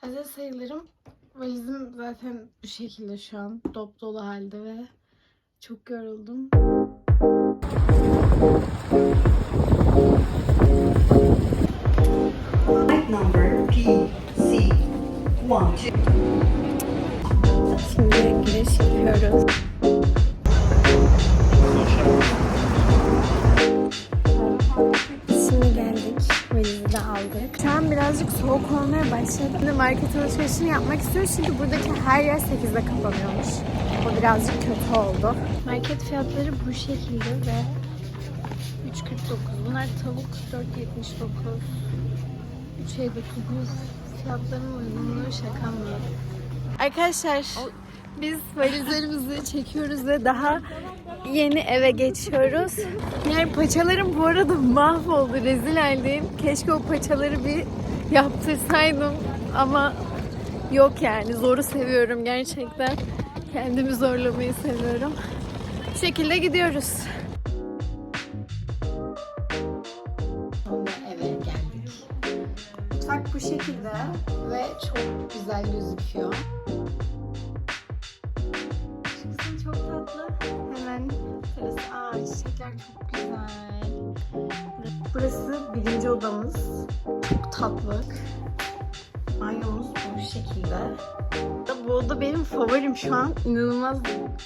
Hazır sayılırım. Valizim zaten bu şekilde şu an. Dop dolu halde ve çok yoruldum. Flight number PC one two. Şimdi giriş yapıyoruz. Aldık. Şu an birazcık soğuk olmaya başladı. Şimdi market alışverişini yapmak istiyoruz çünkü buradaki her yer 8'de kapanıyormuş. O birazcık kötü oldu. Market fiyatları bu şekilde ve 3.49. Bunlar tavuk 4.79. 3.59. Fiyatların uygunluğu şaka mı? Arkadaşlar biz valizlerimizi çekiyoruz ve daha yeni eve geçiyoruz. Yani paçalarım bu arada mahvoldu. Rezil haldeyim. Keşke o paçaları bir yaptırsaydım ama yok yani. Zoru seviyorum gerçekten. Kendimi zorlamayı seviyorum. Bu şekilde gidiyoruz. Burası birinci odamız. Çok tatlı. Banyomuz bu şekilde. Bu oda benim favorim şu an. İnanılmaz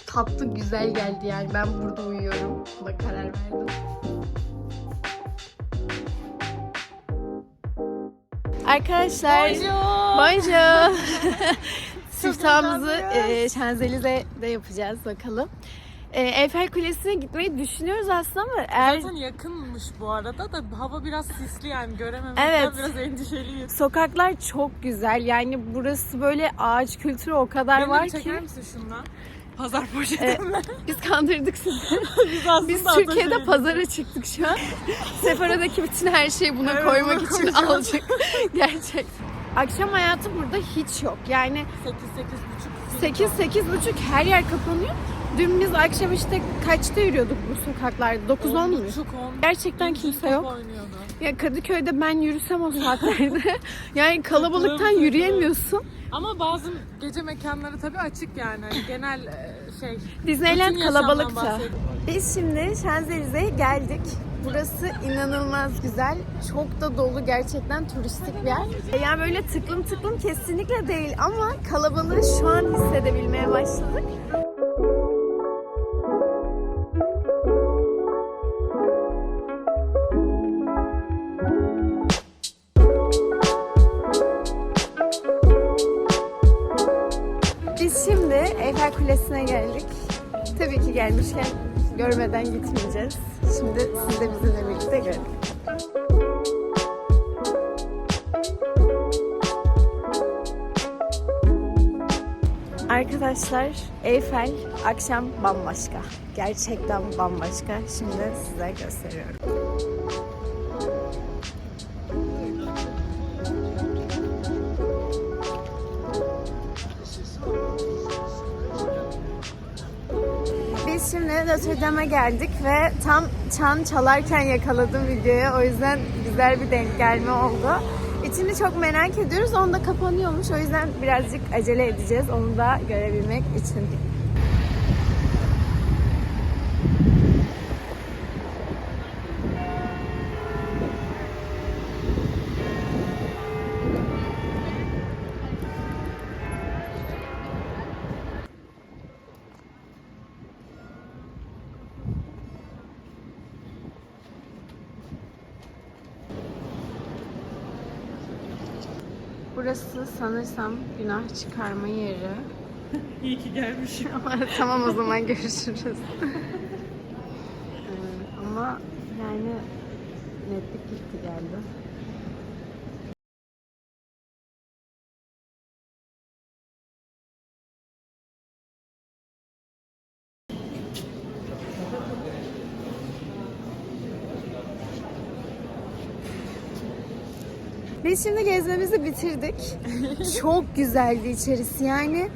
tatlı, güzel geldi yani. Ben burada uyuyorum. Buna karar verdim. Arkadaşlar. Bonjour. Siftahımızı e, Şanzelize'de yapacağız bakalım. E, Eiffel Kulesi'ne gitmeyi düşünüyoruz aslında ama eğer Zaten yakınmış bu arada da hava biraz sisli yani görememekten Evet. biraz endişeliyim. sokaklar çok güzel. Yani burası böyle ağaç kültürü o kadar Beni var bir ki. çeker misin şundan? Pazar E, poşetimle. biz kandırdık sizi. Biz aslında Biz. Türkiye'de pazara çıktık şu an. Sephora'daki bütün her şeyi buna Evet, koymak için koyacağız. alacak. Gerçekten. Akşam hayatı burada hiç yok. Yani 8 8 buçuk. 8 8 buçuk her yer kapanıyor. Dün biz akşam işte kaçta yürüyorduk bu sokaklarda? 9 10 mu? buçuk 10. Gerçekten kimse yok. Ya Kadıköy'de ben yürüsem o saatlerde yani kalabalıktan yürüyemiyorsun. Ama bazı gece mekanları tabii açık yani. Genel e, şey. Disneyland kalabalıktı. Biz şimdi Şanzelize'ye geldik. Burası inanılmaz güzel. Çok da dolu gerçekten turistik bir yer. Yani böyle tıklım tıklım kesinlikle değil ama kalabalığı şu an hissedebilmeye başladık. Görmeden gitmeyeceğiz. Şimdi siz de bizimle birlikte görün. Arkadaşlar Eyfel akşam bambaşka. Gerçekten bambaşka. Şimdi size gösteriyorum. Şimdi Notre geldik ve tam çan çalarken yakaladım videoyu. O yüzden güzel bir denk gelme oldu. İçini çok merak ediyoruz. Onda kapanıyormuş. O yüzden birazcık acele edeceğiz. Onu da görebilmek için. Burası sanırsam günah çıkarma yeri. İyi ki gelmişim. tamam o zaman görüşürüz. Ee, ama yani netlik gitti geldi. Şimdi gezmemizi bitirdik. Çok güzeldi içerisi yani.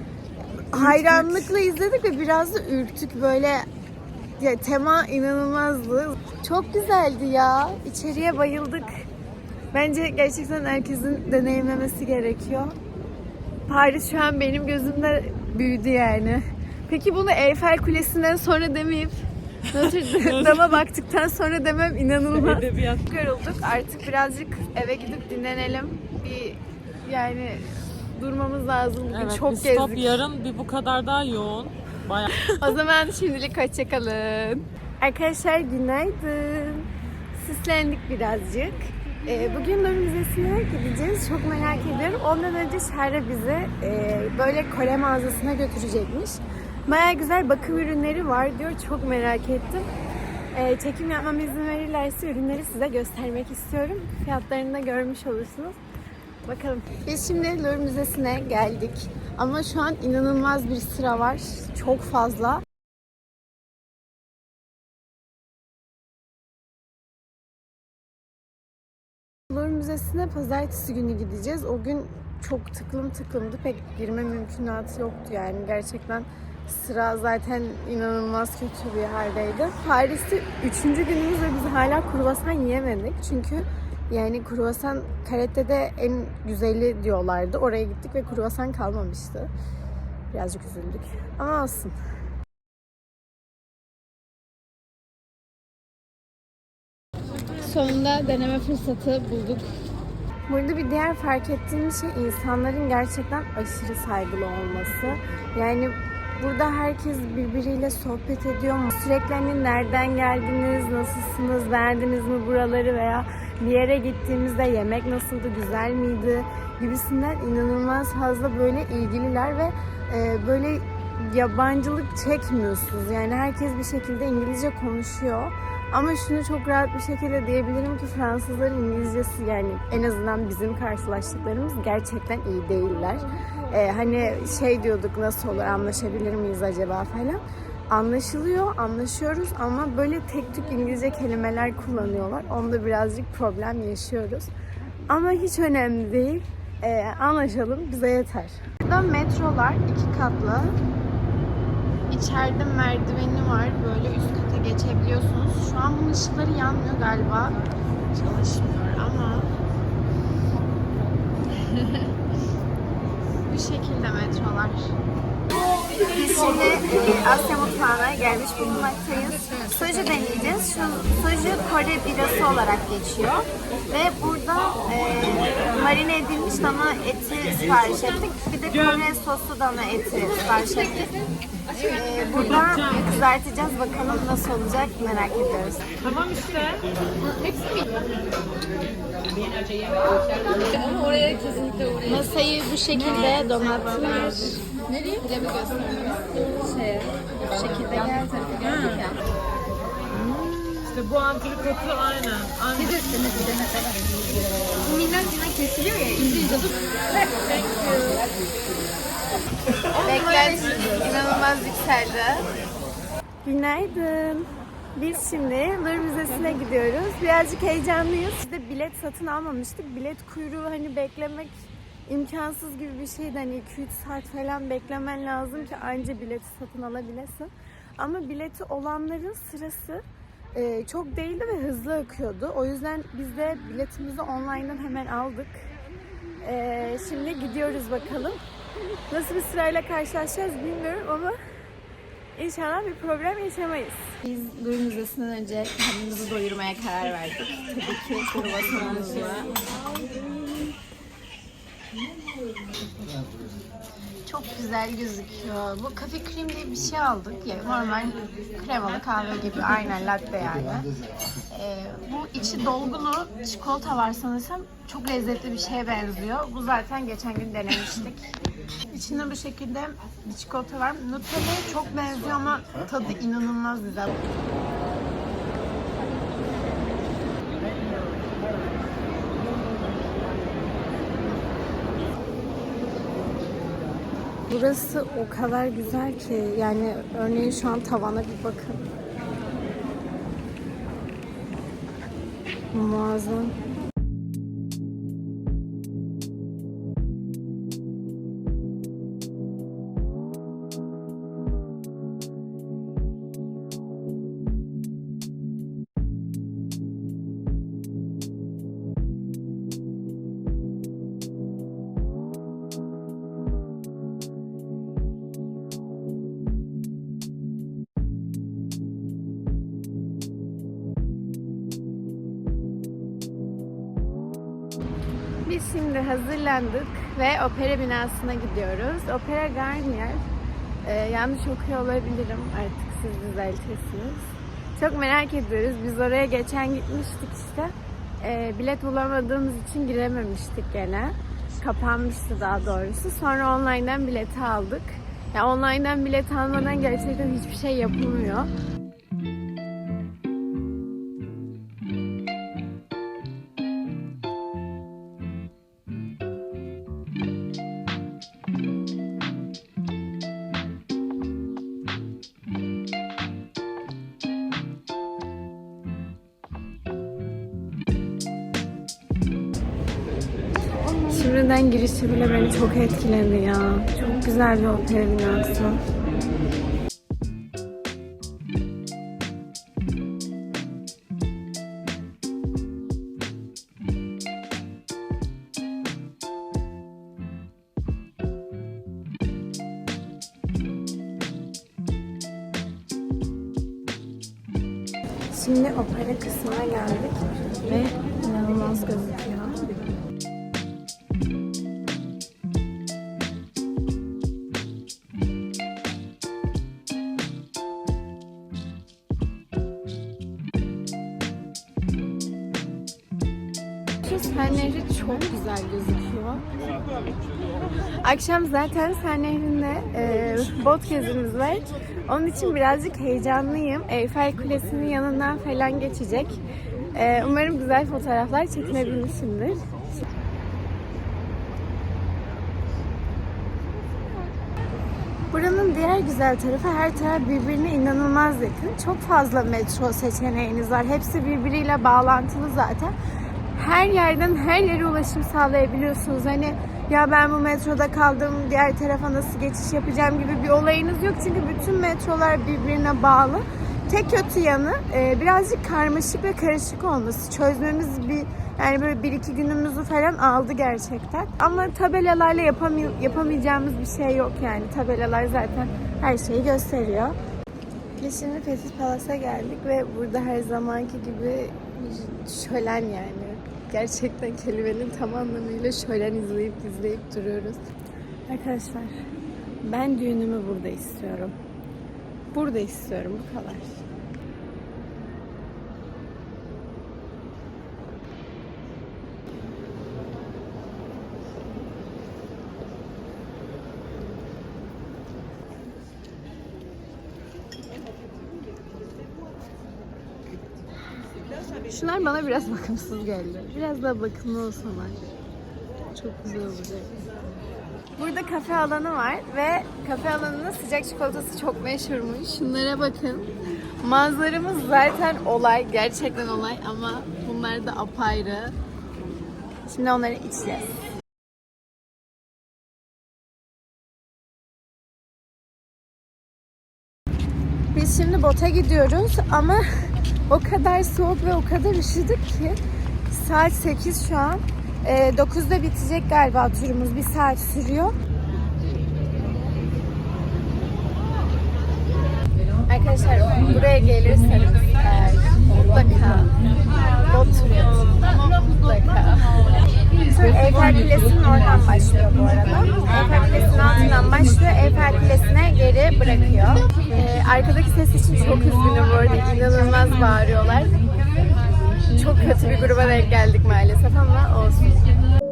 Hayranlıkla izledik ve biraz da ürktük böyle. Ya tema inanılmazdı. Çok güzeldi ya. İçeriye bayıldık. Bence gerçekten herkesin deneyimlemesi gerekiyor. Paris şu an benim gözümde büyüdü yani. Peki bunu Eyfel Kulesi'nden sonra demeyip Dame'a baktıktan sonra demem inanılmaz. Edebiyat. Yorulduk. Artık birazcık eve gidip dinlenelim. Bir yani durmamız lazım. Bugün Evet, çok bir stop gezdik. yarın bir bu kadar daha yoğun. Bayağı. O zaman şimdilik hoşçakalın. Arkadaşlar günaydın. Sislendik birazcık. Ee, bugün Louvre Müzesi'ne gideceğiz. Çok merak ediyorum. Ondan önce Şerre bizi e, böyle Kore mağazasına götürecekmiş. Baya güzel bakım ürünleri var diyor. Çok merak ettim. Ee, çekim yapmama izin verirlerse ürünleri size göstermek istiyorum. Fiyatlarını da görmüş olursunuz. Bakalım. Biz şimdi Louvre Müzesi'ne geldik. Ama şu an inanılmaz bir sıra var. Çok fazla. Louvre Müzesi'ne pazartesi günü gideceğiz. O gün çok tıklım tıklımdı. Pek girme mümkünatı yoktu yani. Gerçekten sıra zaten inanılmaz kötü bir haldeydi. Paris'te üçüncü günümüz ve biz hala kruvasan yiyemedik. Çünkü yani kruvasan Karette'de en güzeli diyorlardı. Oraya gittik ve kruvasan kalmamıştı. Birazcık üzüldük. Ama olsun. Sonunda deneme fırsatı bulduk. Burada bir diğer fark ettiğim şey insanların gerçekten aşırı saygılı olması. Yani burada herkes birbiriyle sohbet ediyor mu? Sürekli hani nereden geldiniz, nasılsınız, beğendiniz mi buraları veya bir yere gittiğimizde yemek nasıldı, güzel miydi gibisinden inanılmaz fazla böyle ilgililer ve e, böyle yabancılık çekmiyorsunuz. Yani herkes bir şekilde İngilizce konuşuyor. Ama şunu çok rahat bir şekilde diyebilirim ki Fransızların İngilizcesi yani en azından bizim karşılaştıklarımız gerçekten iyi değiller. Ee, hani şey diyorduk nasıl olur anlaşabilir miyiz acaba falan. Anlaşılıyor, anlaşıyoruz ama böyle tek tük İngilizce kelimeler kullanıyorlar. Onda birazcık problem yaşıyoruz. Ama hiç önemli değil. Ee, anlaşalım, bize yeter. Burada metrolar iki katlı. İçeride merdiveni var. Böyle üst kata geçebiliyorsunuz. Şu an bunun ışıkları yanmıyor galiba. Çalışmıyor ama bu şekilde metrolar. Biz şimdi e, Asya mutfağına gelmiş bulunmaktayız. Soju deneyeceğiz. Şu soju Kore birası olarak geçiyor. Ve burada e, marine edilmiş dana eti sipariş ettik. Bir de Kore soslu dana eti sipariş ettik. E, burada kızartacağız. Bakalım nasıl olacak merak ediyoruz. Tamam işte. Masayı bu şekilde donattılar. Nereye? Pilavı göstermemiz. Şeye. Şekilde gel tarafı gördük ya. İşte bu antrikotu aynen. Aynen. Bu minnak minnak kesiliyor ya. İnce ince dur. Beklent inanılmaz yükseldi. Günaydın. Biz şimdi Louvre Müzesi'ne gidiyoruz. Birazcık heyecanlıyız. Biz de bilet satın almamıştık. Bilet kuyruğu hani beklemek imkansız gibi bir şeydi. Hani 2-3 saat falan beklemen lazım ki anca bileti satın alabilesin. Ama bileti olanların sırası e, çok değildi ve hızlı akıyordu. O yüzden biz de biletimizi online'dan hemen aldık. E, şimdi gidiyoruz bakalım. Nasıl bir sırayla karşılaşacağız bilmiyorum ama inşallah bir problem yaşamayız. Biz Louvre Müzesi'nden önce kendimizi doyurmaya karar verdik. Tabii ki kruvasanımızla. Çok güzel gözüküyor. Bu kafe krem diye bir şey aldık. Ya, normal kremalı kahve gibi. Aynen latte yani. Ee, bu içi dolgulu çikolata var sanırsam. Çok lezzetli bir şeye benziyor. Bu zaten geçen gün denemiştik. İçinde bu şekilde bir çikolata var. Nutella'ya çok benziyor ama tadı inanılmaz güzel. Burası o kadar güzel ki yani örneğin şu an tavana bir bakın. Muazzam. Hazırlandık ve opera binasına gidiyoruz. Opera Garnier. Ee, yanlış okuyor olabilirim. Artık siz düzeltirsiniz. Çok merak ediyoruz. Biz oraya geçen gitmiştik işte. Ee, bilet bulamadığımız için girememiştik gene. Kapanmıştı daha doğrusu. Sonra online'dan bileti aldık. Ya online'dan bilet almadan gerçekten hiçbir şey yapılmıyor. Beni çok etkiledi ya. Çok güzel bir opera binası. Şimdi opera kısmına geldik ve inanılmaz gözüküyor. Akşam zaten Sen Nehri'nde e, bot gezimiz var. Onun için birazcık heyecanlıyım. Eyfel Kulesi'nin yanından falan geçecek. E, umarım güzel fotoğraflar çekinebilmişimdir. Buranın diğer güzel tarafı her taraf birbirine inanılmaz yakın. Çok fazla metro seçeneğiniz var. Hepsi birbiriyle bağlantılı zaten. Her yerden her yere ulaşım sağlayabiliyorsunuz. Hani ya ben bu metroda kaldım diğer tarafa nasıl geçiş yapacağım gibi bir olayınız yok. Çünkü bütün metrolar birbirine bağlı. Tek kötü yanı e, birazcık karmaşık ve karışık olması. Çözmemiz bir yani böyle bir iki günümüzü falan aldı gerçekten. Ama tabelalarla yapamay- yapamayacağımız bir şey yok yani. Tabelalar zaten her şeyi gösteriyor. Biz şimdi Fethi Palas'a geldik ve burada her zamanki gibi şölen yani. Gerçekten kelimenin tam anlamıyla şölen izleyip izleyip duruyoruz. Arkadaşlar ben düğünümü burada istiyorum. Burada istiyorum bu kadar. Şunlar bana biraz bakımsız geldi. Biraz daha bakımlı olsalar. Çok güzel olacak. Burada kafe alanı var ve kafe alanının sıcak çikolatası çok meşhurmuş. Şunlara bakın. Manzaramız zaten olay, gerçekten olay ama bunlar da apayrı. Şimdi onları içeceğiz. Biz şimdi bota gidiyoruz ama o kadar soğuk ve o kadar üşüdük ki saat 8 şu an. Ee, 9'da bitecek galiba turumuz. Bir saat sürüyor. Arkadaşlar buraya gelirseniz eğer mutlaka bot turu. Mutlaka. Eyfel Kulesi'nin oradan başlıyor bu arada. Eyfel Kulesi'nin altından başlıyor. Eyfel Kulesi'ne geri bırakıyor. Ee, arkadaki ses için çok üzgünüm bu arada. İnanılmaz bağırıyorlar. Çok kötü bir gruba denk geldik maalesef ama olsun.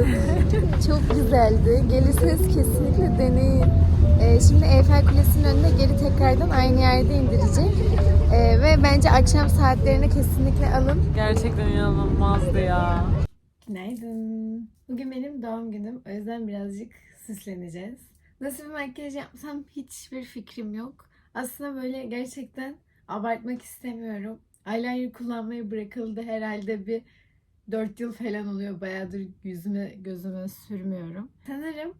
Çok güzeldi. Gelirseniz kesinlikle deneyin. Ee, şimdi Eyfel Kulesi'nin önünde geri tekrardan aynı yerde indirecek. Ee, ve bence akşam saatlerine kesinlikle alın. Gerçekten inanılmazdı ya. Günaydın. Bugün benim doğum günüm. O yüzden birazcık süsleneceğiz. Nasıl bir makyaj yapsam hiçbir fikrim yok. Aslında böyle gerçekten abartmak istemiyorum. Eyeliner kullanmayı bırakıldı herhalde bir 4 yıl falan oluyor. Bayağıdır yüzüme gözüme sürmüyorum. Sanırım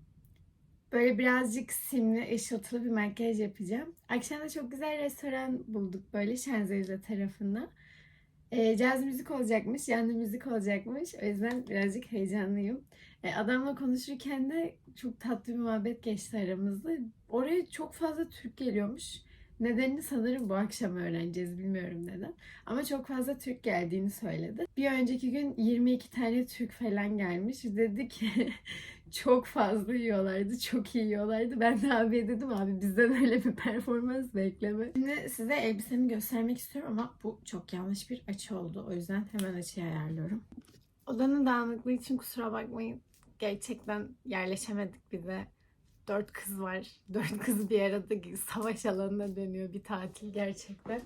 böyle birazcık simli, ışıltılı bir makyaj yapacağım. Akşam da çok güzel restoran bulduk böyle Şanzelize tarafında. E, caz müzik olacakmış, yanlı müzik olacakmış. O yüzden birazcık heyecanlıyım. E, adamla konuşurken de çok tatlı bir muhabbet geçti aramızda. Oraya çok fazla Türk geliyormuş. Nedenini sanırım bu akşam öğreneceğiz. Bilmiyorum neden. Ama çok fazla Türk geldiğini söyledi. Bir önceki gün 22 tane Türk falan gelmiş. Dedi ki çok fazla yiyorlardı. Çok iyi yiyorlardı. Ben de abiye dedim abi bizden öyle bir performans bekleme. Şimdi size elbisemi göstermek istiyorum ama bu çok yanlış bir açı oldu. O yüzden hemen açıyı ayarlıyorum. Odanın dağınıklığı için kusura bakmayın. Gerçekten yerleşemedik bir de. Dört kız var. Dört kız bir arada savaş alanına dönüyor bir tatil gerçekten.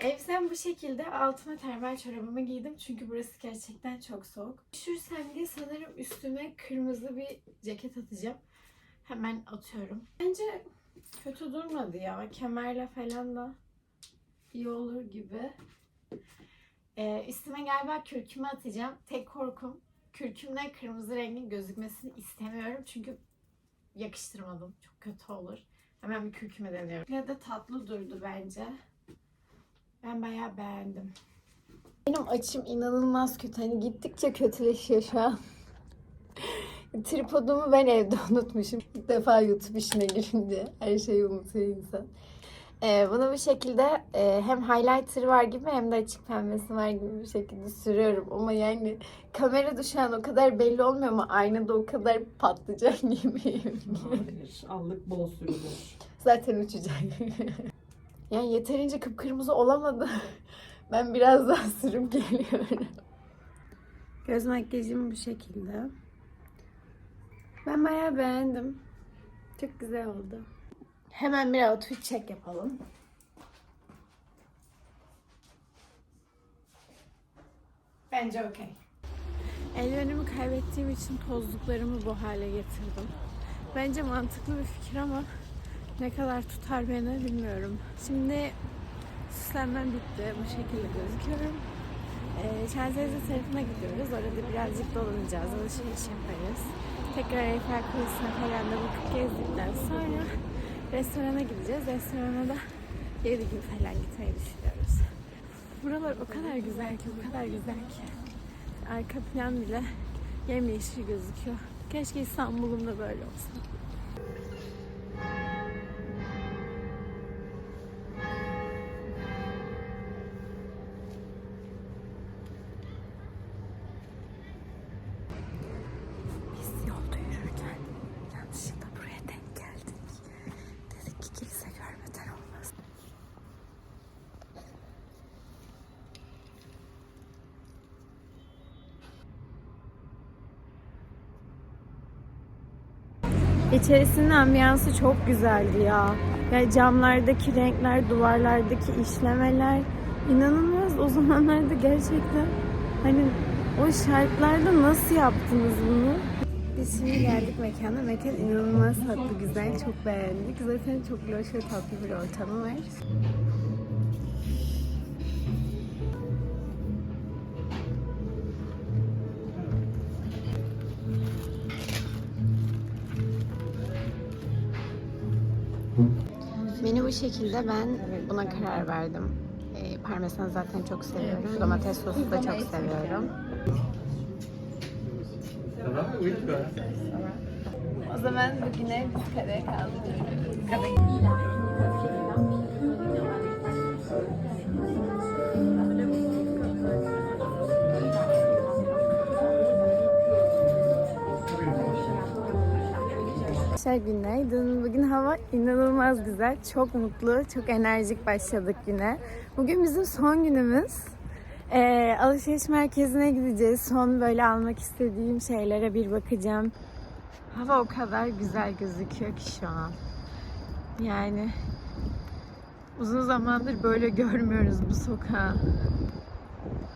Elbisem bu şekilde. Altıma termal çorabımı giydim. Çünkü burası gerçekten çok soğuk. Üşürsem diye sanırım üstüme kırmızı bir ceket atacağım. Hemen atıyorum. Bence kötü durmadı ya. Kemerle falan da iyi olur gibi. Ee, üstüme galiba kürkümü atacağım. Tek korkum kürkümle kırmızı rengin gözükmesini istemiyorum. Çünkü yakıştırmadım. Çok kötü olur. Hemen bir kürküme deniyorum. Yine de tatlı durdu bence. Ben bayağı beğendim. Benim açım inanılmaz kötü. Hani gittikçe kötüleşiyor şu an. Tripodumu ben evde unutmuşum. İlk defa YouTube işine girince her şeyi unutuyor insan. Ee, bunu bu şekilde e, hem highlighter var gibi hem de açık pembesi var gibi bir şekilde sürüyorum. Ama yani kamerada şu an o kadar belli olmuyor ama aynada o kadar patlayacak gibiyim. Hayır, allık bol sürülür. Zaten uçacak. yani yeterince kıpkırmızı olamadı. Ben biraz daha sürüm geliyorum. Göz makyajım bu şekilde. Ben bayağı beğendim. Çok güzel oldu. Hemen bir outfit check yapalım. Bence okey. Ellerimi kaybettiğim için tozluklarımı bu hale getirdim. Bence mantıklı bir fikir ama ne kadar tutar beni bilmiyorum. Şimdi süslenmem bitti. Bu şekilde gözüküyorum. Ee, Şanzelize tarafına gidiyoruz. Orada birazcık dolanacağız. Alışveriş yaparız. Tekrar Eiffel Kulesi'ne falan da bakıp gezdikten sonra restorana gideceğiz. Restorana da 7 gün falan gitmeyi düşünüyoruz. Buralar o kadar güzel ki, o kadar güzel ki. Arka plan bile yemyeşil gözüküyor. Keşke İstanbul'umda böyle olsa. Biz yolda yürürken yanlışlıkla buraya denk geldik. Dedik ki kilise görmeden olmaz. İçerisinin ambiyansı çok güzeldi ya. Yani camlardaki renkler, duvarlardaki işlemeler inanılmaz. O zamanlarda gerçekten hani o şartlarda nasıl yaptınız bunu? Biz şimdi geldik mekana. Mekan inanılmaz tatlı, güzel. Çok beğendik. Zaten çok loş ve tatlı bir ortamı var. Menü bu şekilde ben buna karar verdim. Ee, parmesan zaten çok seviyorum. Domates sosu da çok seviyorum. O zaman bugüne biz kadeh kaldırıyoruz. Arkadaşlar günaydın. Bugün hava inanılmaz güzel. Çok mutlu, çok enerjik başladık güne. Bugün bizim son günümüz. Ee, alışveriş merkezine gideceğiz. Son böyle almak istediğim şeylere bir bakacağım. Hava o kadar güzel gözüküyor ki şu an. Yani uzun zamandır böyle görmüyoruz bu sokağı.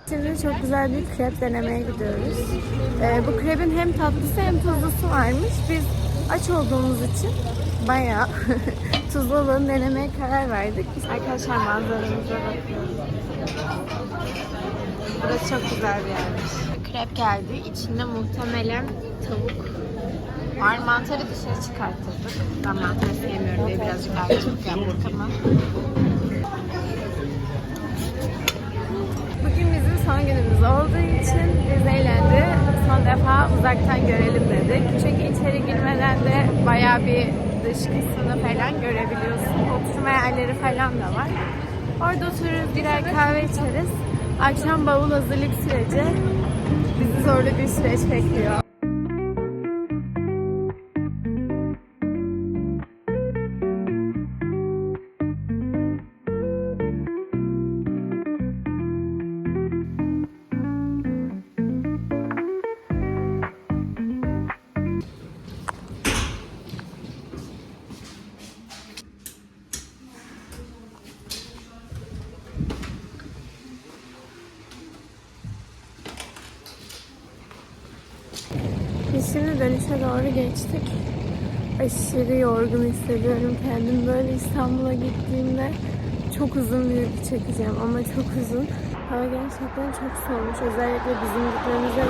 Şimdi çok güzel bir krep denemeye gidiyoruz. Ee, bu krebin hem tatlısı hem tuzlusu varmış. Biz aç olduğumuz için bayağı tuzlu olanı denemeye karar verdik. Arkadaşlar manzaramıza bakıyoruz. Burası çok güzel bir yermiş. Krep geldi. İçinde muhtemelen tavuk var. Mantarı dışarı çıkartırdık. Ben mantarı sevmiyorum diye birazcık çok yaptık ama. Bugün bizim son günümüz olduğu için Disneyland'i son defa uzaktan görelim dedik. Çünkü içeri girmeden de bayağı bir dış kısmını falan görebiliyorsun. Oturma yerleri falan da var. Orada otururuz, birer kahve içeriz. Akşam bavul hazırlık süreci bizi zorlu bir süreç bekliyor. Dönüşe doğru geçtik. Aşırı yorgun hissediyorum kendimi. Böyle İstanbul'a gittiğimde çok uzun bir yürüyüş çekeceğim ama çok uzun. Hava gerçekten çok soğumuş. Özellikle bizim gitmemize.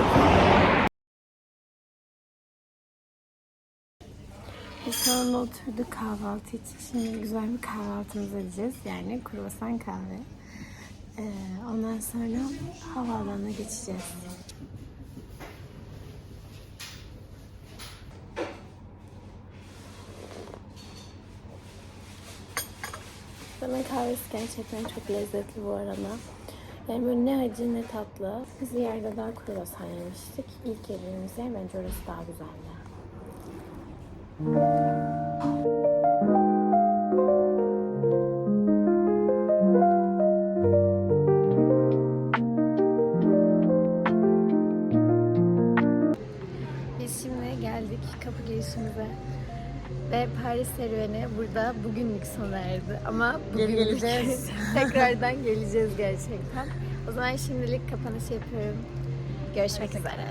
Biz anda oturduk kahvaltı için. Şimdi güzel bir kahvaltımızı edeceğiz. Yani kruvasan kahve. Ee, ondan sonra havaalanına geçeceğiz. Bana kahvesi gerçekten çok lezzetli bu arada. Yani böyle ne acı ne tatlı. Biz bir yerde daha kruvasan yemiştik. İlk yediğimiz yer bence orası daha güzeldi. Burada bugünlük sona erdi. Ama bugünlük geleceğiz. tekrardan geleceğiz gerçekten. O zaman şimdilik kapanış yapıyorum. Görüşmek üzere.